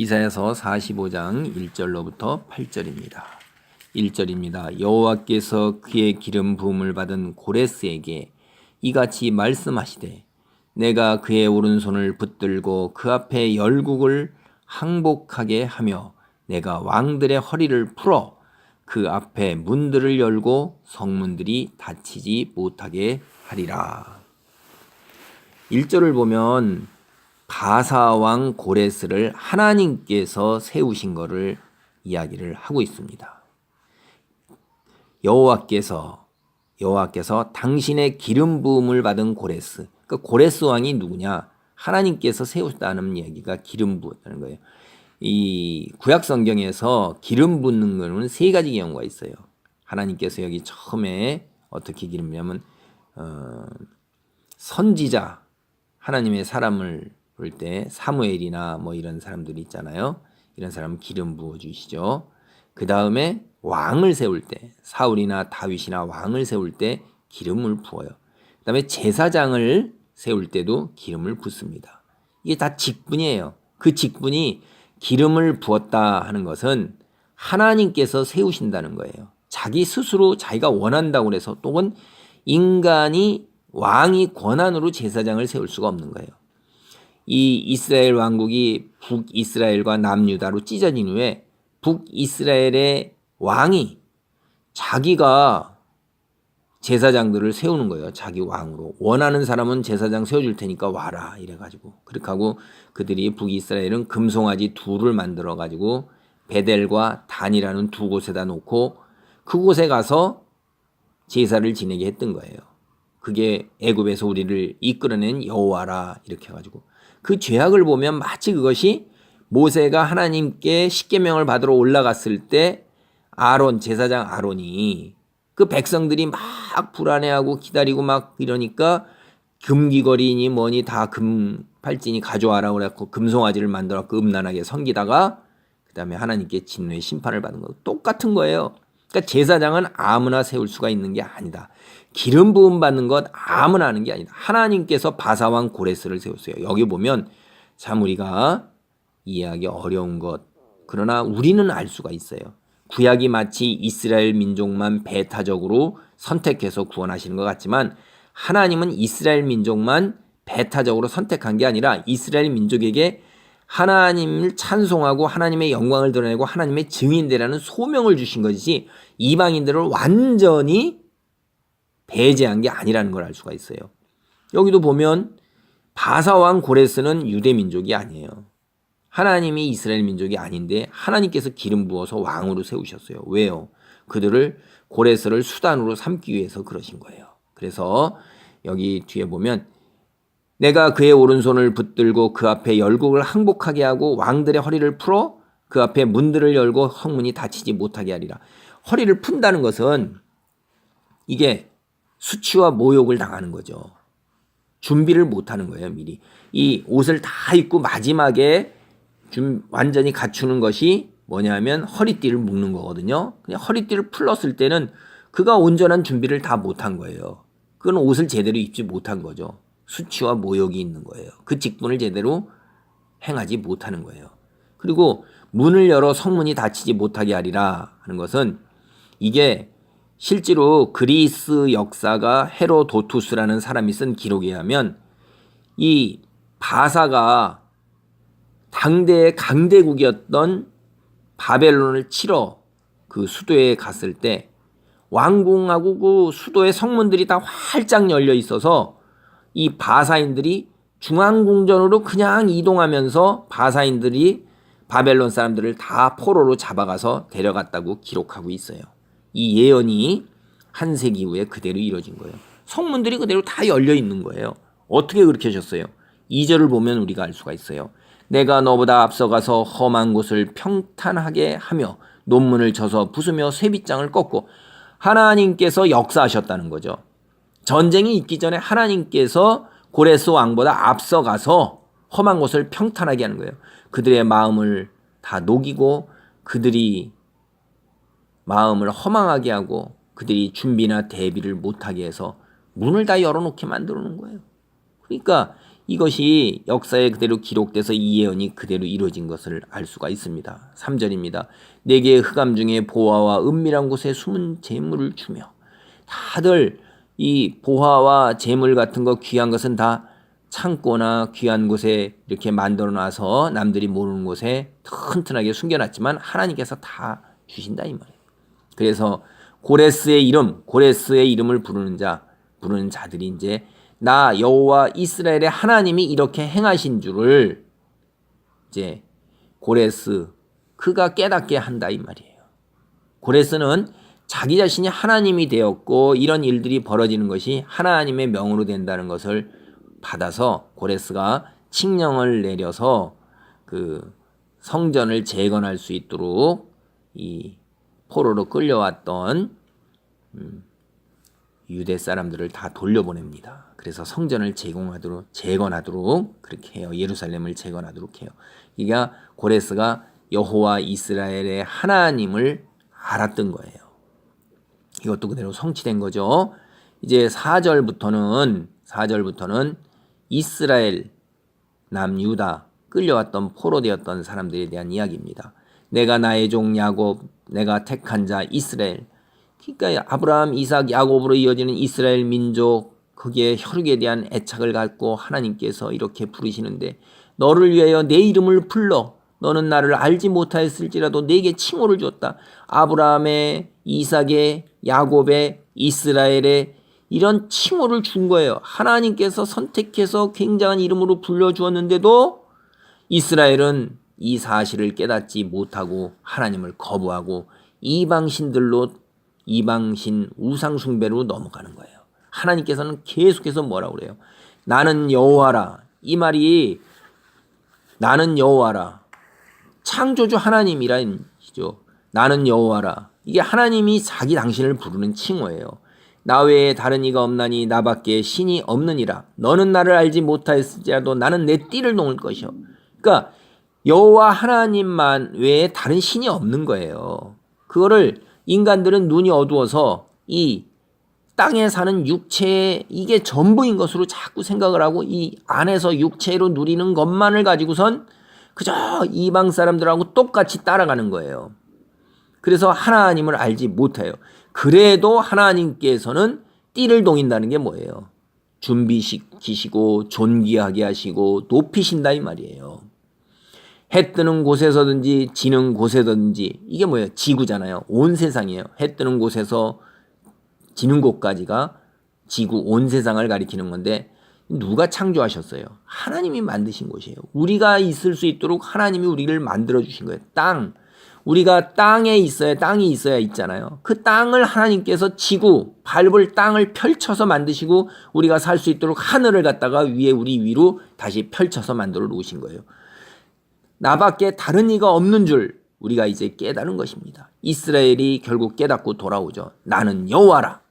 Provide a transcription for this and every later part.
이사야서 45장 1절로부터 8절입니다. 1절입니다. 여호와께서 그의 기름 부음을 받은 고레스에게 이같이 말씀하시되 내가 그의 오른손을 붙들고 그 앞에 열국을 항복하게 하며 내가 왕들의 허리를 풀어 그 앞에 문들을 열고 성문들이 닫히지 못하게 하리라. 1절을 보면 바사왕 고레스를 하나님께서 세우신 것을 이야기를 하고 있습니다. 여호와께서 여호와께서 당신의 기름 부음을 받은 고레스. 그러니까 고레스 왕이 누구냐? 하나님께서 세우셨다는 얘기가 기름 부었다는 거예요. 이 구약 성경에서 기름 붓는 거는 세 가지 경우가 있어요. 하나님께서 여기 처음에 어떻게 기름 냐면 어, 선지자 하나님의 사람을 볼때 사무엘이나 뭐 이런 사람들이 있잖아요. 이런 사람 기름 부어 주시죠. 그 다음에 왕을 세울 때 사울이나 다윗이나 왕을 세울 때 기름을 부어요. 그 다음에 제사장을 세울 때도 기름을 붓습니다. 이게 다 직분이에요. 그 직분이 기름을 부었다 하는 것은 하나님께서 세우신다는 거예요. 자기 스스로 자기가 원한다고 해서 또는 인간이 왕이 권한으로 제사장을 세울 수가 없는 거예요. 이 이스라엘 왕국이 북이스라엘과 남유다로 찢어진 후에 북이스라엘의 왕이 자기가 제사장들을 세우는 거예요. 자기 왕으로. 원하는 사람은 제사장 세워줄 테니까 와라. 이래가지고. 그렇게 하고 그들이 북이스라엘은 금송아지 둘을 만들어가지고 베델과 단이라는 두 곳에다 놓고 그곳에 가서 제사를 지내게 했던 거예요. 그게 애굽에서 우리를 이끌어낸 여호와라 이렇게 해가지고 그 죄악을 보면 마치 그것이 모세가 하나님께 십계명을 받으러 올라갔을 때 아론 제사장 아론이 그 백성들이 막 불안해하고 기다리고 막 이러니까 금기거리니 뭐니 다 금 팔찌니 가져와라 그래갖고 금송아지를 만들어갖고 음란하게 섬기다가 그 다음에 하나님께 진노의 심판을 받은 거 똑같은 거예요. 그러니까 제사장은 아무나 세울 수가 있는 게 아니다. 기름 부음 받는 것 아무나 하는 게 아니다. 하나님께서 바사왕 고레스를 세웠어요. 여기 보면 참 우리가 이해하기 어려운 것 그러나 우리는 알 수가 있어요. 구약이 마치 이스라엘 민족만 배타적으로 선택해서 구원하시는 것 같지만 하나님은 이스라엘 민족만 배타적으로 선택한 게 아니라 이스라엘 민족에게 하나님을 찬송하고 하나님의 영광을 드러내고 하나님의 증인되라는 소명을 주신 것이지 이방인들을 완전히 배제한 게 아니라는 걸 알 수가 있어요. 여기도 보면 바사왕 고레스는 유대 민족이 아니에요. 하나님이 이스라엘 민족이 아닌데 하나님께서 기름 부어서 왕으로 세우셨어요. 왜요? 그들을 고레스를 수단으로 삼기 위해서 그러신 거예요. 그래서 여기 뒤에 보면 내가 그의 오른손을 붙들고 그 앞에 열국을 항복하게 하고 왕들의 허리를 풀어 그 앞에 문들을 열고 성문이 닫히지 못하게 하리라. 허리를 푼다는 것은 이게 수치와 모욕을 당하는 거죠. 준비를 못 하는 거예요, 미리. 이 옷을 다 입고 마지막에 좀 완전히 갖추는 것이 뭐냐면 허리띠를 묶는 거거든요. 그냥 허리띠를 풀었을 때는 그가 온전한 준비를 다 못한 거예요. 그건 옷을 제대로 입지 못한 거죠. 수치와 모욕이 있는 거예요. 그 직분을 제대로 행하지 못하는 거예요. 그리고 문을 열어 성문이 닫히지 못하게 하리라 하는 것은 이게 실제로 그리스 역사가 헤로도투스라는 사람이 쓴 기록에 하면 이 바사가 당대의 강대국이었던 바벨론을 치러 그 수도에 갔을 때 왕궁하고 그 수도의 성문들이 다 활짝 열려 있어서 이 바사인들이 중앙궁전으로 그냥 이동하면서 바사인들이 바벨론 사람들을 다 포로로 잡아가서 데려갔다고 기록하고 있어요. 이 예언이 한 세기 후에 그대로 이뤄진 거예요. 성문들이 그대로 다 열려 있는 거예요. 어떻게 그렇게 하셨어요? 2절을 보면 우리가 알 수가 있어요. 내가 너보다 앞서가서 험한 곳을 평탄하게 하며 논문을 쳐서 부수며 쇠빗장을 꺾고 하나님께서 역사하셨다는 거죠. 전쟁이 있기 전에 하나님께서 고레스 왕보다 앞서가서 험한 곳을 평탄하게 하는 거예요. 그들의 마음을 다 녹이고 그들이 마음을 허망하게 하고 그들이 준비나 대비를 못하게 해서 문을 다 열어놓게 만들어 놓은 거예요. 그러니까 이것이 역사에 그대로 기록돼서 이 예언이 그대로 이루어진 것을 알 수가 있습니다. 3절입니다. 내게 흑암 중에 보화와 은밀한 곳에 숨은 재물을 주며 다들 이 보화와 재물 같은 거 귀한 것은 다 창고나 귀한 곳에 이렇게 만들어 놔서 남들이 모르는 곳에 튼튼하게 숨겨놨지만 하나님께서 다 주신다 이 말이에요. 그래서 고레스의 이름, 고레스의 이름을 부르는 자, 부르는 자들이 이제 나 여호와 이스라엘의 하나님이 이렇게 행하신 줄을 이제 고레스 그가 깨닫게 한다 이 말이에요. 고레스는 자기 자신이 하나님이 되었고 이런 일들이 벌어지는 것이 하나님의 명으로 된다는 것을 받아서 고레스가 칙령을 내려서 그 성전을 재건할 수 있도록 이 포로로 끌려왔던 음, 유대 사람들을 다 돌려보냅니다. 그래서 성전을 제공하도록 재건하도록 그렇게 해요. 예루살렘을 재건하도록 해요. 이게 고레스가 여호와 이스라엘의 하나님을 알았던 거예요. 이것도 그대로 성취된 거죠. 이제 4절부터는 4절부터는 이스라엘 남유다 끌려왔던 포로 되었던 사람들에 대한 이야기입니다. 내가 나의 종 야곱 내가 택한 자 이스라엘 그러니까 아브라함, 이삭, 야곱으로 이어지는 이스라엘 민족 거기에 혈육에 대한 애착을 갖고 하나님께서 이렇게 부르시는데 너를 위하여 내 이름을 불러 너는 나를 알지 못하였을지라도 내게 칭호를 줬다. 아브라함의, 이삭의, 야곱의, 이스라엘의 이런 칭호를 준 거예요. 하나님께서 선택해서 굉장한 이름으로 불러주었는데도 이스라엘은 이 사실을 깨닫지 못하고 하나님을 거부하고 이방신들로 이방신 우상숭배로 넘어가는 거예요. 하나님께서는 계속해서 뭐라고 그래요? 나는 여호와라. 이 말이 나는 여호와라. 창조주 하나님이라죠. 나는 여호와라. 이게 하나님이 자기 당신을 부르는 칭호예요. 나 외에 다른 이가 없나니 나밖에 신이 없느니라. 너는 나를 알지 못하였을지라도 나는 내 띠를 놓을 것이요. 그러니까 여호와 하나님만 외에 다른 신이 없는 거예요. 그거를 인간들은 눈이 어두워서 이 땅에 사는 육체 이게 전부인 것으로 자꾸 생각을 하고 이 안에서 육체로 누리는 것만을 가지고선 그저 이방 사람들하고 똑같이 따라가는 거예요. 그래서 하나님을 알지 못해요. 그래도 하나님께서는 띠를 동인다는 게 뭐예요? 준비시키시고 존귀하게 하시고 높이신다 이 말이에요. 해 뜨는 곳에서든지 지는 곳에든지 이게 뭐예요? 지구잖아요. 온 세상이에요. 해 뜨는 곳에서 지는 곳까지가 지구 온 세상을 가리키는 건데 누가 창조하셨어요? 하나님이 만드신 곳이에요. 우리가 있을 수 있도록 하나님이 우리를 만들어 주신 거예요. 땅. 우리가 땅에 있어야 땅이 있어야 있잖아요. 그 땅을 하나님께서 지구 밟을 땅을 펼쳐서 만드시고 우리가 살 수 있도록 하늘을 갖다가 위에 우리 위로 다시 펼쳐서 만들어 놓으신 거예요. 나밖에 다른 이가 없는 줄 우리가 이제 깨달은 것입니다. 이스라엘이 결국 깨닫고 돌아오죠. 나는 여호와라.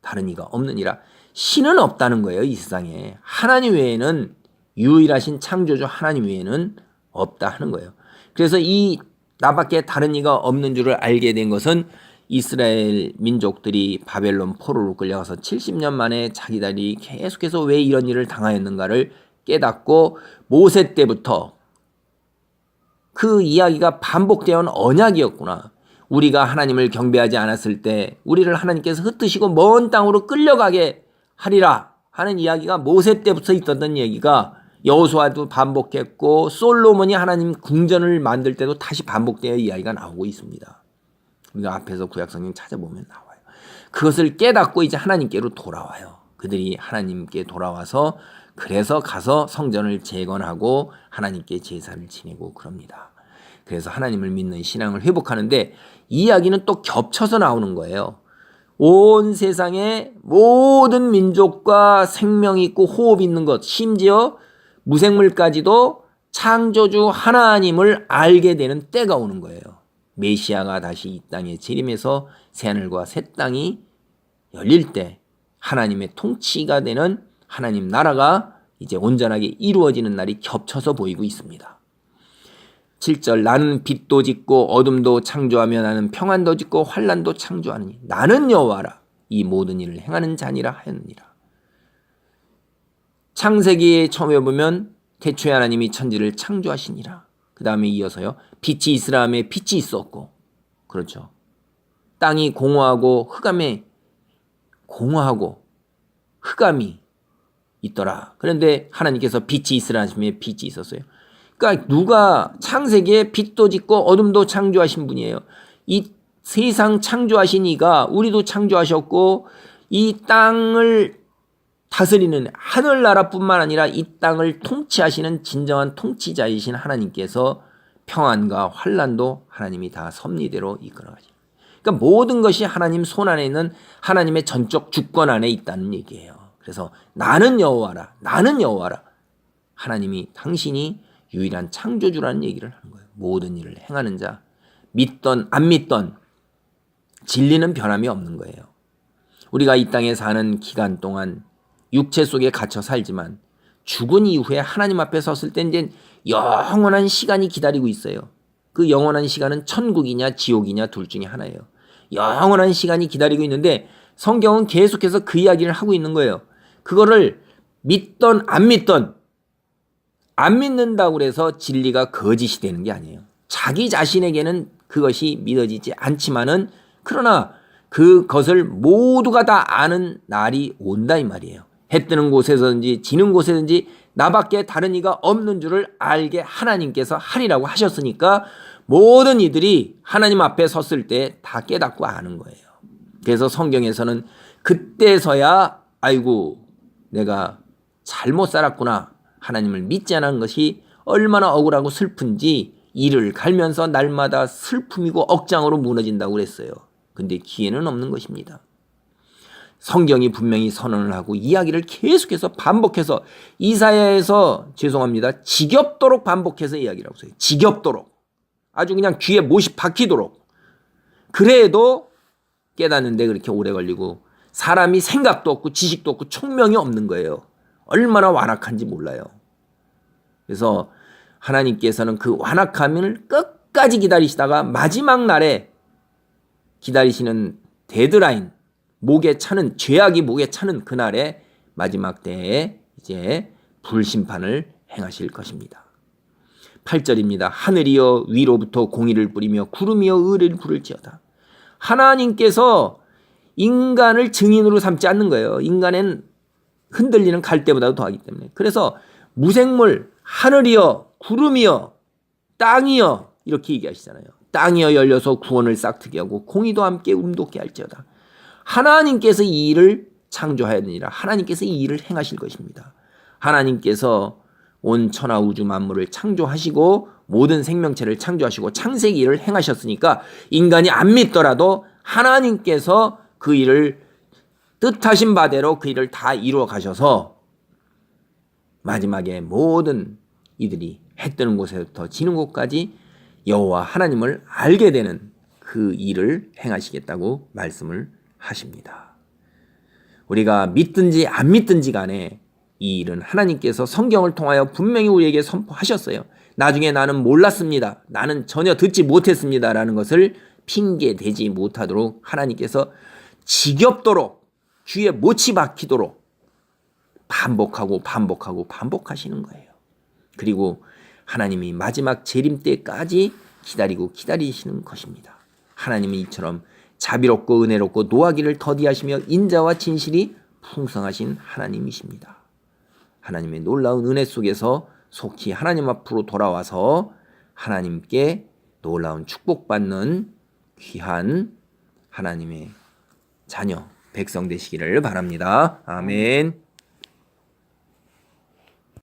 다른 이가 없느니라. 신은 없다는 거예요, 이 세상에. 하나님 외에는 유일하신 창조주 하나님 외에는 없다 하는 거예요. 그래서 이 나밖에 다른 이가 없는 줄을 알게 된 것은 이스라엘 민족들이 바벨론 포로로 끌려가서 70년 만에 자기들이 계속해서 왜 이런 일을 당하였는가를 깨닫고 모세 때부터 그 이야기가 반복되어 온 언약이었구나. 우리가 하나님을 경배하지 않았을 때 우리를 하나님께서 흩으시고 먼 땅으로 끌려가게 하리라 하는 이야기가 모세 때부터 있었던 얘기가 여호수아도 반복했고 솔로몬이 하나님 궁전을 만들 때도 다시 반복되어 이야기가 나오고 있습니다. 우리가 앞에서 구약성경 찾아보면 나와요. 그것을 깨닫고 이제 하나님께로 돌아와요. 그들이 하나님께 돌아와서 그래서 가서 성전을 재건하고 하나님께 제사를 지내고 그럽니다. 그래서 하나님을 믿는 신앙을 회복하는데 이 이야기는 또 겹쳐서 나오는 거예요. 온 세상의 모든 민족과 생명 있고 호흡 있는 것, 심지어 무생물까지도 창조주 하나님을 알게 되는 때가 오는 거예요. 메시아가 다시 이 땅에 재림해서 새하늘과 새 땅이 열릴 때 하나님의 통치가 되는 하나님 나라가 이제 온전하게 이루어지는 날이 겹쳐서 보이고 있습니다. 7절 나는 빛도 짓고 어둠도 창조하며 나는 평안도 짓고 환란도 창조하느니 나는 여호와라 이 모든 일을 행하는 자니라 하였느니라. 창세기에 처음에 보면 태초에 하나님이 천지를 창조하시니라. 그 다음에 이어서요. 빛이 있으라함에 빛이 있었고. 그렇죠. 땅이 공허하고 흑암에 공허하고 흑암이 있더라. 그런데 하나님께서 빛이 있으라 하시면 빛이 있었어요. 그러니까 누가 창세기에 빛도 짓고 어둠도 창조하신 분이에요. 이 세상 창조하신 이가 우리도 창조하셨고 이 땅을 다스리는 하늘나라뿐만 아니라 이 땅을 통치하시는 진정한 통치자이신 하나님께서 평안과 환란도 하나님이 다 섭리대로 이끌어가죠. 그러니까 모든 것이 하나님 손 안에 있는 하나님의 전적 주권 안에 있다는 얘기예요. 그래서 나는 여호와라, 나는 여호와라. 하나님이 당신이 유일한 창조주라는 얘기를 하는 거예요. 모든 일을 행하는 자, 믿던 안 믿던 진리는 변함이 없는 거예요. 우리가 이 땅에 사는 기간 동안 육체 속에 갇혀 살지만 죽은 이후에 하나님 앞에 섰을 때 이제 영원한 시간이 기다리고 있어요. 그 영원한 시간은 천국이냐 지옥이냐 둘 중에 하나예요. 영원한 시간이 기다리고 있는데 성경은 계속해서 그 이야기를 하고 있는 거예요. 그거를 믿던 안 믿던 안 믿는다고 그래서 진리가 거짓이 되는 게 아니에요. 자기 자신에게는 그것이 믿어지지 않지만은 그러나 그것을 모두가 다 아는 날이 온다 이 말이에요. 해 뜨는 곳에서든지 지는 곳에든지 나밖에 다른 이가 없는 줄을 알게 하나님께서 하리라고 하셨으니까 모든 이들이 하나님 앞에 섰을 때 다 깨닫고 아는 거예요. 그래서 성경에서는 그때서야 아이고 내가 잘못 살았구나 하나님을 믿지 않은 것이 얼마나 억울하고 슬픈지 이를 갈면서 날마다 슬픔이고 억장으로 무너진다고 그랬어요. 근데 기회는 없는 것입니다. 성경이 분명히 선언을 하고 이야기를 계속해서 반복해서 이사야에서 죄송합니다. 지겹도록 반복해서 이야기를 하고 있어요. 지겹도록. 아주 그냥 귀에 못이 박히도록. 그래도 깨닫는데 그렇게 오래 걸리고 사람이 생각도 없고 지식도 없고 총명이 없는 거예요. 얼마나 완악한지 몰라요. 그래서 하나님께서는 그 완악함을 끝까지 기다리시다가 마지막 날에 기다리시는 데드라인, 목에 차는 죄악이 목에 차는 그날에 마지막 때에 이제 불심판을 행하실 것입니다. 8절입니다. 하늘이여 위로부터 공의를 뿌리며 구름이여 의를 부를지어다. 하나님께서 인간을 증인으로 삼지 않는 거예요. 인간은 흔들리는 갈대보다도 더하기 때문에. 그래서 무생물, 하늘이여, 구름이여, 땅이여 이렇게 얘기하시잖아요. 땅이여 열려서 구원을 싹트게 하고 공의도 함께 움돋게 할지어다. 하나님께서 이 일을 창조하야 되니라. 하나님께서 이 일을 행하실 것입니다. 하나님께서 온 천하 우주 만물을 창조하시고 모든 생명체를 창조하시고 창세기 일을 행하셨으니까 인간이 안 믿더라도 하나님께서 그 일을 뜻하신 바대로 그 일을 다 이루어 가셔서 마지막에 모든 이들이 해 뜨는 곳에부터 지는 곳까지 여호와 하나님을 알게 되는 그 일을 행하시겠다고 말씀을 하십니다. 우리가 믿든지 안 믿든지 간에 이 일은 하나님께서 성경을 통하여 분명히 우리에게 선포하셨어요. 나중에 나는 몰랐습니다. 나는 전혀 듣지 못했습니다. 라는 것을 핑계 대지 못하도록 하나님께서 지겹도록 귀에 못이 박히도록 반복하고 반복하고 반복하시는 거예요. 그리고 하나님이 마지막 재림 때까지 기다리고 기다리시는 것입니다. 하나님은 이처럼 자비롭고 은혜롭고 노하기를 더디하시며 인자와 진실이 풍성하신 하나님이십니다. 하나님의 놀라운 은혜 속에서 속히 하나님 앞으로 돌아와서 하나님께 놀라운 축복받는 귀한 하나님의 자녀 백성 되시기를 바랍니다. 아멘.